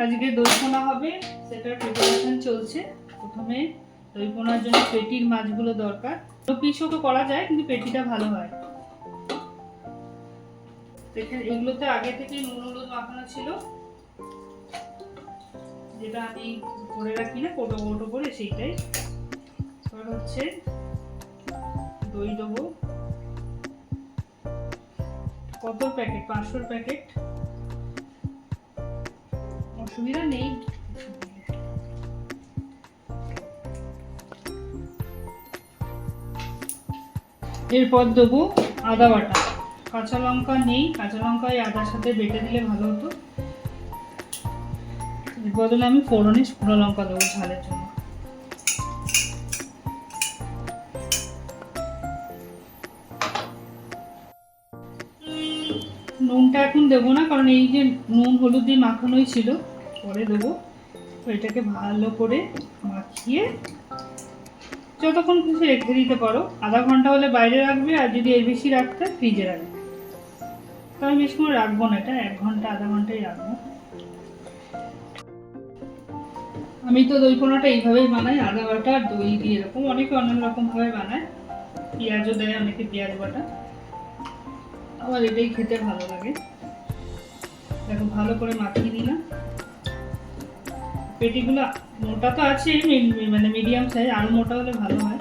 আজকে দই পোনা হবে, সেটার প্রিপারেশন চলছে। প্রথমে দই পোনার জন্য পেটির মাছগুলো দরকার। তো পিসও তো করা যায়, কিন্তু পেটিটা ভালো হয়। এখানে এগুলোতে আগে থেকে নুন, হলুদ মাখানো ছিল। যেটা আমি করে রাখি না, কোটো কোটো করে, সেইটাই। এবার হচ্ছে দই দেবো। কত প্যাকেট? পাঁচশোর প্যাকেট। অসুবিধা নেই। এরপর দেবো আদা বাটা। কাঁচা লঙ্কা নেই, কাঁচা লঙ্কা এই আদার সাথে বেটে দিলে ভালো হতো। এর বদলে আমি ফোড়নে শুকনো লঙ্কা দেবো ঝালের জন্য। নুনটা এখন দেবো না, কারণ এই যে নুন, হলুদ দিয়ে মাখানোই ছিল। পরে দেবো। তো এটাকে ভালো করে মাখিয়ে যতক্ষণ খুশি রেখে দিতে পারো। আধা ঘণ্টা হলে বাইরে রাখবে আর যদি এর বেশি রাখতে ফ্রিজে রাখবে। তো আমি বেশি করে রাখব না, এটা এক ঘণ্টা, আধা ঘন্টাই রাখব। আমি তো দই পোনাটা এইভাবেই বানাই, আদা বাটা আর দই দিয়ে এরকম, অনেকে অনেক রকমভাবে বানায়। পেঁয়াজও দেয় অনেকে পেঁয়াজ বাটা। আমার এটাই খেতে ভালো লাগে। দেখো, ভালো করে মাখিয়ে দিলাম পেটিগুলো, মোটা তো আছে মানে মিডিয়াম সাইজ আরও মোটা হলে ভালো হয়।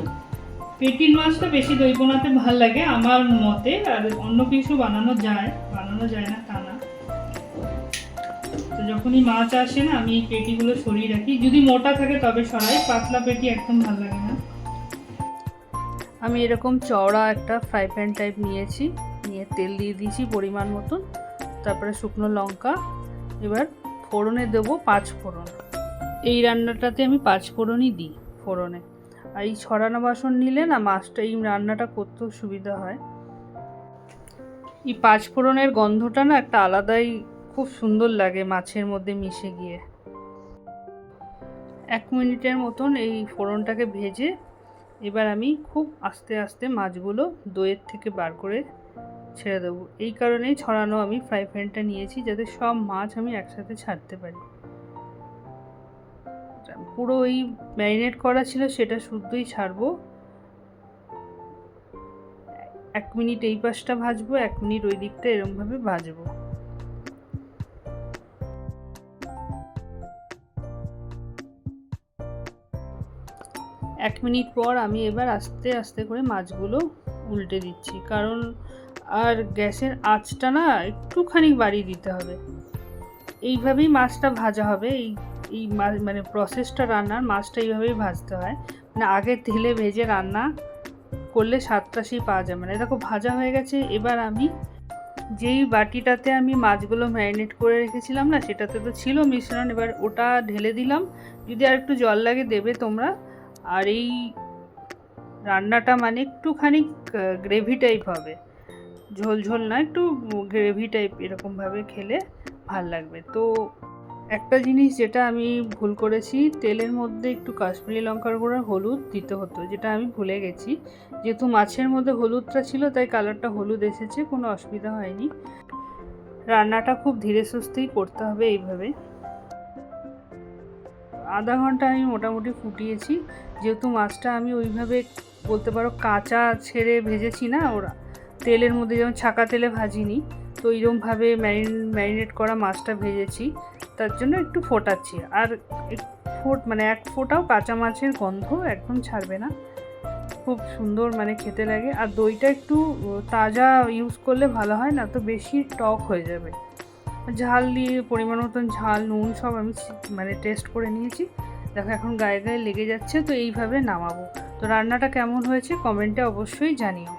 পেটির মাছটা বেশি দই পোনাতে ভালো লাগে আমার মতে, আর অন্য কিছু বানানো যায় বানানো যায় না তা না। তো যখনই মাছ আসে না, আমি পেটিগুলো সরিয়ে রাখি। যদি মোটা থাকে তবে সরাই, পাতলা পেটি একদম ভালো লাগে না। আমি এরকম চওড়া একটা ফ্রাই প্যান টাইপ নিয়েছি, নিয়ে তেল দিয়ে দিয়েছি পরিমাণ মতন। তারপরে শুকনো লঙ্কা, এবার ফোড়নে দেবো পাঁচ ফোড়ন। এই রান্নাটাতে আমি পাঁচ ফোড়নই দিই ফোড়নে। আর এই ছড়ানো বাসন নিলে না মাছটা এই রান্নাটা করতেও সুবিধা হয়। এই পাঁচ ফোড়নের গন্ধটা না একটা আলাদাই খুব সুন্দর লাগে মাছের মধ্যে মিশে গিয়ে। এক মিনিটের মতন এই ফোড়নটাকে ভেজে এবার আমি খুব আস্তে আস্তে মাছগুলো দইয়ের থেকে বার করে ছেড়ে দেবো। এই কারণেই ছড়ানো আমি ফ্রাই প্যানটা নিয়েছি যাতে সব মাছ আমি একসাথে ছাড়তে পারি। পুরো ওই ম্যারিনেট করা ছিল সেটা শুদ্ধই ছাড়বো। এক মিনিট এই পাশটা ভাজবো, এক মিনিট ওই দিকটা এরমভাবে ভাজবো। এক মিনিট পর আমি এবার আস্তে আস্তে করে মাছগুলো উল্টে দিচ্ছি, কারণ আর গ্যাসের আঁচটা না একটুখানি বাড়িয়ে দিতে হবে। এইভাবেই মাছটা ভাজা হবে, এই এই মানে প্রসেসটা রান্নার মাছটা এইভাবেই ভাজতে হয়। মানে আগে তেলে ভেজে রান্না করলে স্বাদটা সেই পাওয়া যায়। মানে দেখো ভাজা হয়ে গেছে, এবার আমি যেই বাটিটাতে আমি মাছগুলো ম্যারিনেট করে রেখেছিলাম না, সেটাতে তো ছিল মিশ্রণ, এবার ওটা ঢেলে দিলাম। যদি আর একটু জল লাগে দেবে তোমরা। আর এই রান্নাটা মানে একটুখানি গ্রেভি টাইপ হবে। ঝোল ঝোল না, একটু গ্রেভি টাইপ এরকমভাবে খেলে ভালো লাগবে। তো একটা জিনিস যেটা আমি ভুল করেছি, তেলের মধ্যে একটু কাশ্মীরি লঙ্কার গুঁড়ো, হলুদ দিতে হতো, যেটা আমি ভুলে গেছি। যেহেতু মাছের মধ্যে হলুদটা ছিল, তাই কালারটা হলুদ এসেছে, কোনো অসুবিধা হয়নি। রান্নাটা খুব ধীরে সুস্থেই করতে হবে এইভাবে। আধা ঘণ্টা আমি মোটামুটি ফুটিয়েছি, যেহেতু মাছটা আমি ওইভাবে বলতে পারো কাঁচা ছেড়ে ভেজেছি না ওরা, তেলের মধ্যে যেমন ছাকা তেলে ভাজিনি, তো এইরকমভাবে ম্যারিন, ম্যারিনেট করা মাছটা ভেজেছি। তার জন্য একটু ফোটাচ্ছি। আর ফোট মানে এক ফোটাও কাঁচা মাছের গন্ধ একদম ছাড়বে না। খুব সুন্দর মানে খেতে লাগে। আর দইটা একটু তাজা ইউজ করলে ভালো হয় না তো বেশি টক হয়ে যাবে। ঝাল দিয়ে পরিমাণ মতন ঝাল, নুন সব আমি মানে টেস্ট করে নিয়েছি। দেখো এখন গায়ে গায়ে লেগে যাচ্ছে তো এইভাবে নামাবো। তো রান্নাটা কেমন হয়েছে কমেন্টে অবশ্যই জানিও।